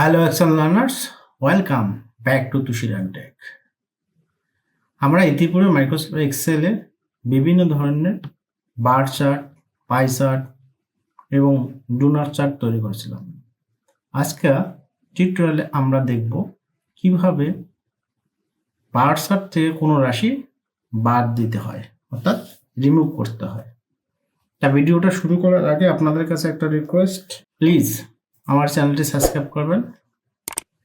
Hello Excel learners welcome back to তুষিরান tech আমরা ইতিপূর্বে Microsoft এক্সেলে বিভিন্ন ধরনের বার চার্ট পাই চার্ট এবং ডোনার চার্ট তৈরি করেছিলাম। আজকে টিউটোরিয়ালে আমরা দেখব কীভাবে বার চার্ট থেকে কোনো রাশি বাদ দিতে হয়, অর্থাৎ রিমুভ করতে হয়। তা ভিডিওটা শুরু করার আগে আপনাদের কাছে একটা রিকোয়েস্ট প্লিজ আমার চ্যানেলটি সাবস্ক্রাইব করবেন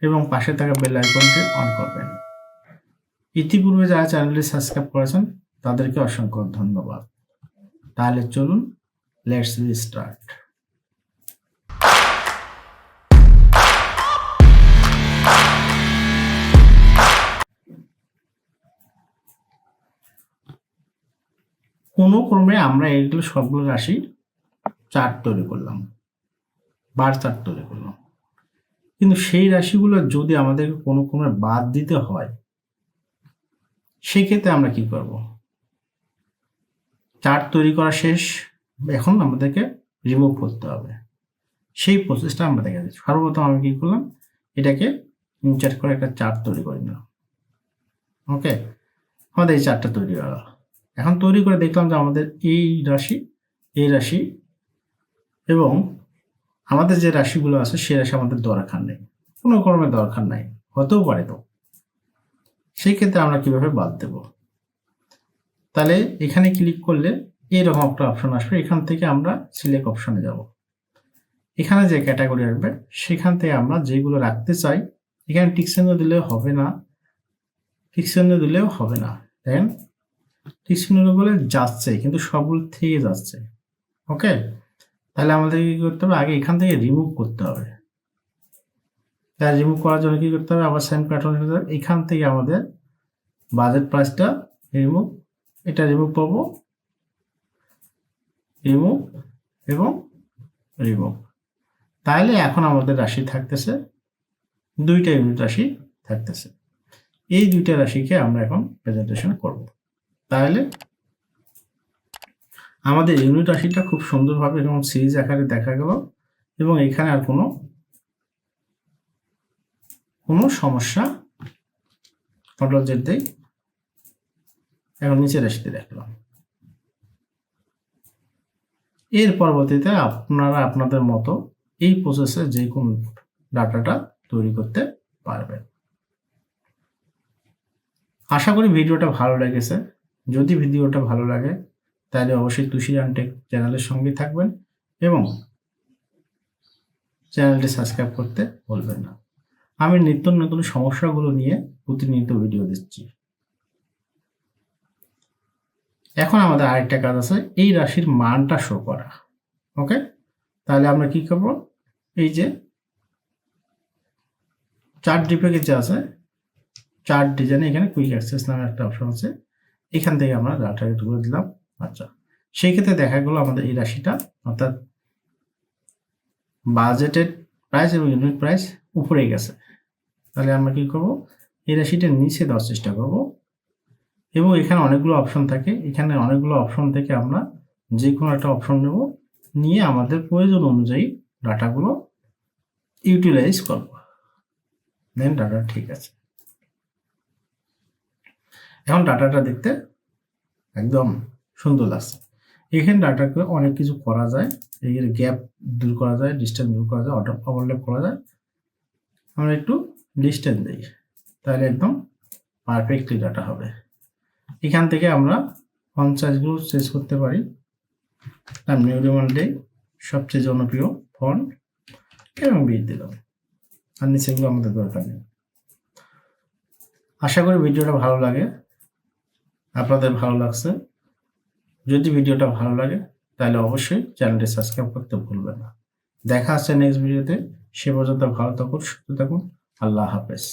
এবং পাশে থাকা বেল আইকনটি অন করবেন। ইতিপূর্বে যারা চ্যানেলটি সাবস্ক্রাইব করেছেন, তাদেরকে অসংখ্য ধন্যবাদ। তাহলে চলুন লেটস বি স্টার্ট কোনো ক্রমে আমরা এইগুলো সবগুলো রাশি চার্ট তৈরি করলাম। বার চার্ট তৈরি করলাম কিন্তু সেই রাশিগুলো যদি আমাদেরকে কোনো ক্রমে বাদ দিতে হয়, সেক্ষেত্রে আমরা কি করব? চার্ট তৈরি করা শেষ। এখন আমাদেরকে রিমুভ করতে হবে। সেই প্রসেসটা আমরা দেখা যাচ্ছি সর্বপ্রথম আমি কি করলাম? এটাকে ইনচার্ট করে একটা চার্ট তৈরি করে নিলাম। ওকে? আমাদের এই চার্টটা তৈরি গেল। এখন তৈরি করে দেখলাম যে আমাদের এই রাশি এই রাশি এবং আমাদের যে রাশিগুলো আছে, সে রাশি আমাদের দরকার নেই। কোনো কর্মের দরকার নাই। হতেও পারে তো। সেই ক্ষেত্রে আমরা কীভাবে বাদ দেব? তাহলে এখানে ক্লিক করলে এরকম একটা অপশন আসবে। এখান থেকে আমরা সিলেক্ট অপশনে যাব। এখানে যে ক্যাটাগরি আসবে, সেখান থেকে আমরা যেগুলো রাখতে চাই, এখানে টিকসেন্দ দিলেও হবে না। টিকসেন্দ দিলেও হবে না। দেখেন বলে যাচ্ছে, কিন্তু সবগুলো থেকে যাচ্ছে। ওকে তাহলে আমাদের কি করতে হবে? আগে এখান থেকে রিমুভ করতে হবে। তাই রিমুভ করার জন্য কি করতে হবে? আবার সেম প্যাটার্ন এখান থেকে আমাদের বাজেট প্রাইসটা রিমুভ এটা রিমুভ করব রিমুভ এবং রিমুভ তাহলে এখন আমাদের রাশি থাকতেছে, দুইটা ইউনিট রাশি থাকতেছে। এই দুইটা রাশিকে আমরা এখন প্রেজেন্টেশন করব। তাহলে আমাদের ইউনিট রাশিটা খুব সুন্দরভাবে এবং সিরিজ আকারে দেখা গেল এবং এখানে আর কোনো কোনো সমস্যা কন্ট্রোল জেড এখন নিচে রাশিতে দেখলাম। এর পরবর্তীতে আপনারা আপনাদের মতো এই প্রসেসে যে কোনো ডাটাটা তৈরি করতে পারবেন। আশা করি ভিডিওটা ভালো লেগেছে। যদি ভিডিওটা ভালো লাগে তাহলে অবশ্যই তুষিরান টেক চ্যানেলের সঙ্গে থাকবেন এবং চ্যানেলটি সাবস্ক্রাইব করতে ভুলবেন না। আমি নিত্য নতুন সমস্যাগুলো নিয়ে প্রতিনিয়ত ভিডিও দিচ্ছি। এখন আমাদের আরেকটা কাজ আছে, এই রাশির মানটা শো করা। ওকে তাহলে আমরা কি করব? এই যে চার ডিপেকে যে আছে, চার ডিজাইনে এখানে কুইক অ্যাক্সেস নামে একটা অপশন আছে। এখান থেকে আমরা ডাটা তুলে দিলাম। আচ্ছা সেই ক্ষেত্রে দেখা গেলো আমাদের এই রাশিটা, অর্থাৎ বাজেটেড প্রাইস এবং ইউনিট প্রাইস উপরে গেছে। তাহলে আমরা কি করব? এই রাশিটা নিচে দেওয়ার চেষ্টা করব। এবং এখানে অনেকগুলো অপশন থাকে। এখানে অনেকগুলো অপশন থেকে আমরা যে কোনো একটা অপশন নেব, নিয়ে আমাদের প্রয়োজন অনুযায়ী ডাটাগুলো ইউটিলাইজ করব। দেন ডাটা ঠিক আছে। এখন ডাটাটা দেখতে একদম সুন্দর লাগছে। এখানে ডাটাকে অনেক কিছু করা যায়। এর গ্যাপ দূর করা যায়, ডিস্টেন্স দূর করা যায়, অটো ওভারল্যাপ করা যায়। আমরা একটু ডিস্টেন্স দিই, তাহলে একদম পারফেক্টলি ডাটা হবে। এখান থেকে আমরা ফন্ট সাইজগুলো চেঞ্জ করতে পারি। আমি নিউরিমন ডে সবচেয়ে জনপ্রিয় ফন্ট এবং বিট দিলাম। আর নিচেগুলো আমাদের দরকার নেই। আশা করি ভিডিওটা ভালো লাগে। আপনাদের ভালো লাগছে। যদি ভিডিওটা ভালো লাগে, তাহলে অবশ্যই চ্যানেলটি সাবস্ক্রাইব করতে ভুলবেন না। দেখা আছে নেক্সট ভিডিওতে সে পর্যন্ত ভালো থাকুন, সুস্থ থাকুন। আল্লাহ হাফেজ।